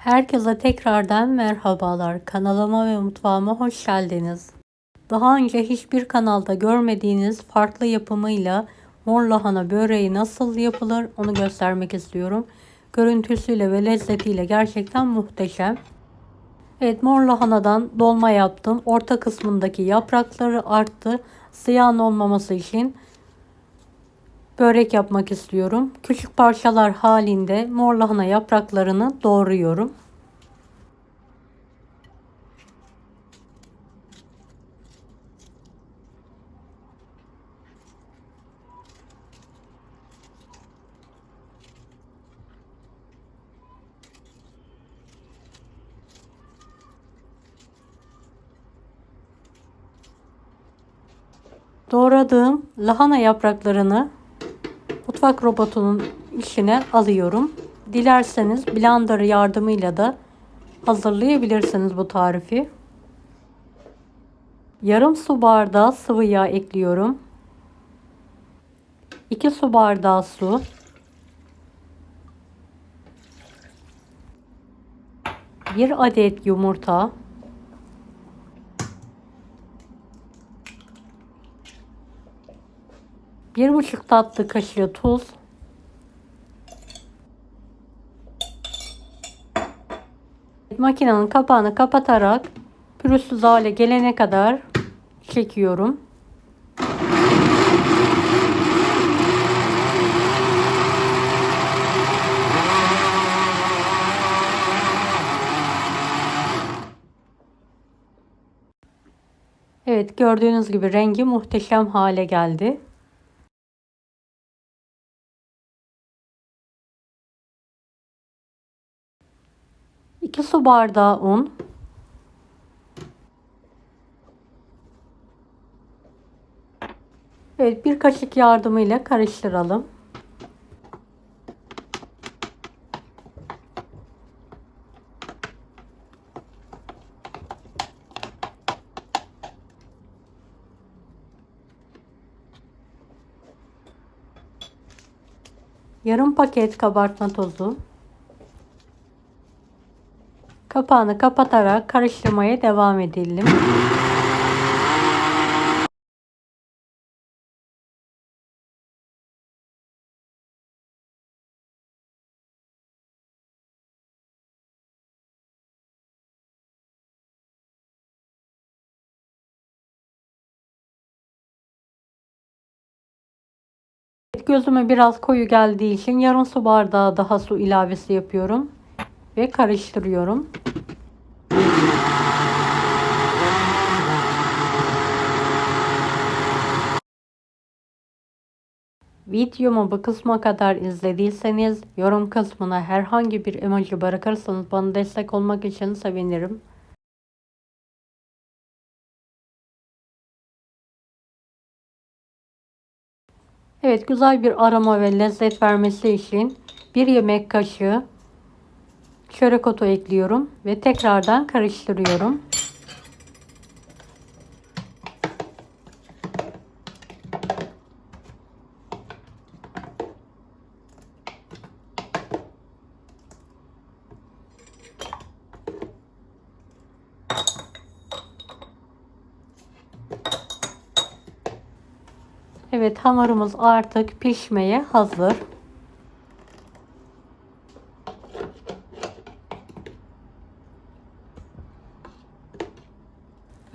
Herkese tekrardan merhabalar. Kanalıma ve mutfağıma hoş geldiniz. Daha önce hiçbir kanalda görmediğiniz farklı yapımıyla mor lahana böreği nasıl yapılır onu göstermek istiyorum. Görüntüsüyle ve lezzetiyle gerçekten muhteşem. Evet mor lahanadan dolma yaptım. Orta kısmındaki yaprakları arttı. Ziyan olmaması için börek yapmak istiyorum. Küçük parçalar halinde mor lahana yapraklarını doğruyorum. Doğradığım lahana yapraklarını mutfak robotunun içine alıyorum. Dilerseniz blender yardımıyla da hazırlayabilirsiniz bu tarifi. Yarım su bardağı sıvı yağ ekliyorum. 2 su bardağı su. Bir adet yumurta. Bir buçuk tatlı kaşığı tuz. Makinenin kapağını kapatarak pürüzsüz hale gelene kadar çekiyorum. Evet gördüğünüz gibi rengi muhteşem hale geldi. 2 su bardağı un. Evet bir kaşık yardımıyla karıştıralım. Yarım paket kabartma tozu. Kapağını kapatarak karıştırmaya devam edelim. Gözüme biraz koyu geldiği için yarım su bardağı daha su ilavesi yapıyorum ve karıştırıyorum. Videomu bu kısma kadar izlediyseniz yorum kısmına herhangi bir emoji bırakırsanız bana destek olmak için sevinirim. Evet güzel bir aroma ve lezzet vermesi için bir yemek kaşığı çörek otu ekliyorum ve tekrardan karıştırıyorum. Evet hamurumuz artık pişmeye hazır.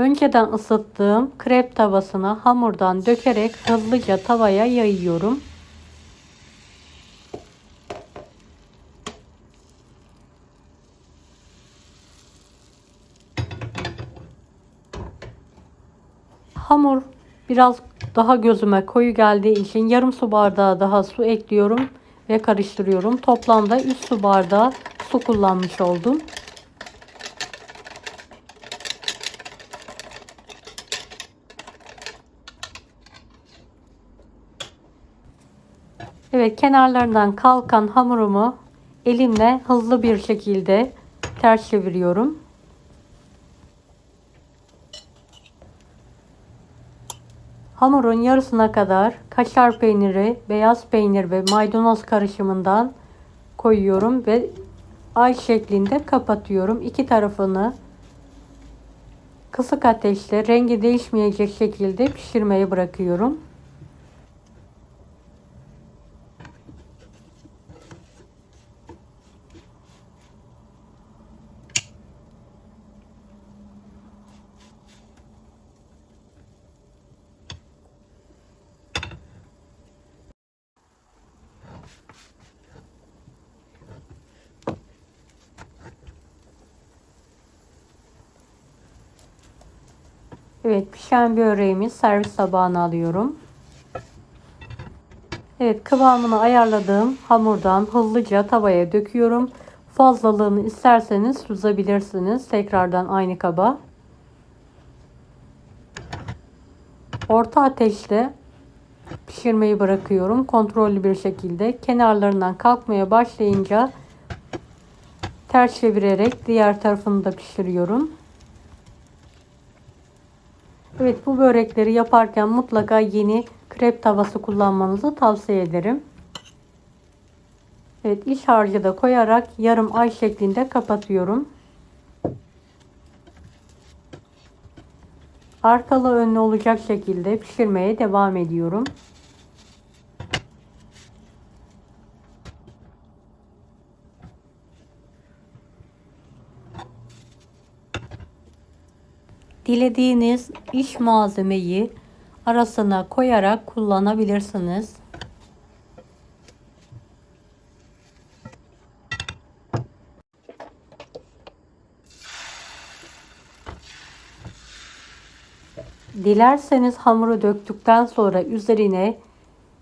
Önceden ısıttığım krep tavasına hamurdan dökerek hızlıca tavaya yayıyorum. Hamur biraz daha gözüme koyu geldiği için yarım su bardağı daha su ekliyorum ve karıştırıyorum. Toplamda 3 su bardağı su kullanmış oldum. Evet kenarlarından kalkan hamurumu elimle hızlı bir şekilde ters çeviriyorum. Hamurun yarısına kadar kaşar peyniri, beyaz peynir ve maydanoz karışımından koyuyorum ve ay şeklinde kapatıyorum. İki tarafını kısık ateşte rengi değişmeyecek şekilde pişirmeye bırakıyorum. Evet pişen böreğimi servis tabağına alıyorum. Evet kıvamını ayarladığım hamurdan hızlıca tavaya döküyorum. Fazlalığını isterseniz süzebilirsiniz. Tekrardan aynı kaba. Orta ateşte pişirmeyi bırakıyorum. Kontrollü bir şekilde. Kenarlarından kalkmaya başlayınca ters çevirerek diğer tarafını da pişiriyorum. Evet bu börekleri yaparken mutlaka yeni krep tavası kullanmanızı tavsiye ederim. Evet iç harcı da koyarak yarım ay şeklinde kapatıyorum. Arkalı önlü olacak şekilde pişirmeye devam ediyorum. Dilediğiniz iş malzemeyi arasına koyarak kullanabilirsiniz. Dilerseniz hamuru döktükten sonra üzerine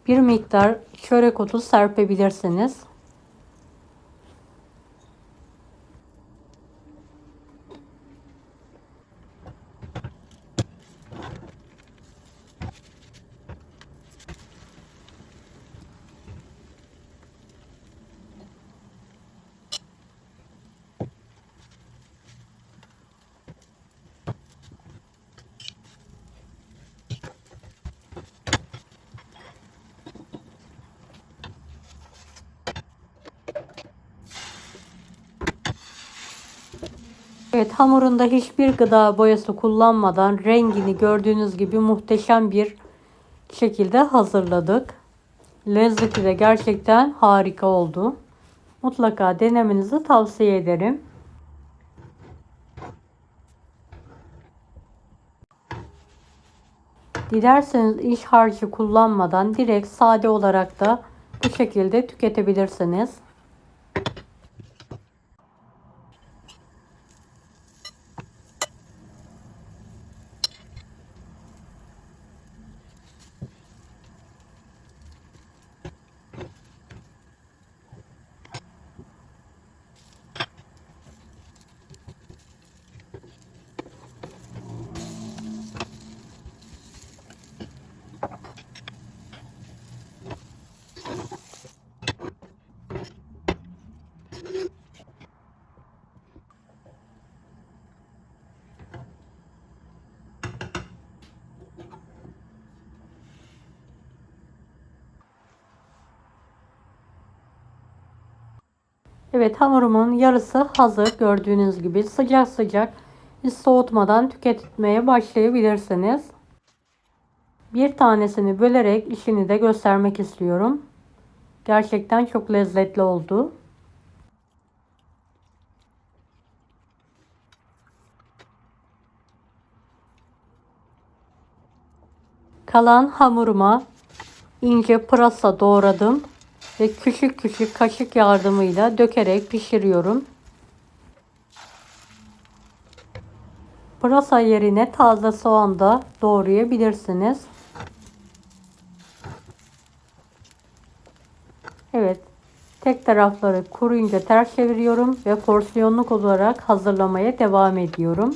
bir miktar çörek otu serpebilirsiniz. Evet hamurunda hiçbir gıda boyası kullanmadan rengini gördüğünüz gibi muhteşem bir şekilde hazırladık. Lezzeti de gerçekten harika oldu. Mutlaka denemenizi tavsiye ederim. Dilerseniz iş harcı kullanmadan direkt sade olarak da bu şekilde tüketebilirsiniz. Evet hamurumun yarısı hazır. Gördüğünüz gibi sıcak sıcak hiç soğutmadan tüketmeye başlayabilirsiniz. Bir tanesini bölerek işini de göstermek istiyorum. Gerçekten çok lezzetli oldu. Kalan hamuruma ince pırasa doğradım ve küçük küçük kaşık yardımıyla dökerek pişiriyorum. Pırasa yerine taze soğan da doğrayabilirsiniz. Evet. Tek tarafları kuruyunca ters çeviriyorum ve porsiyonluk olarak hazırlamaya devam ediyorum.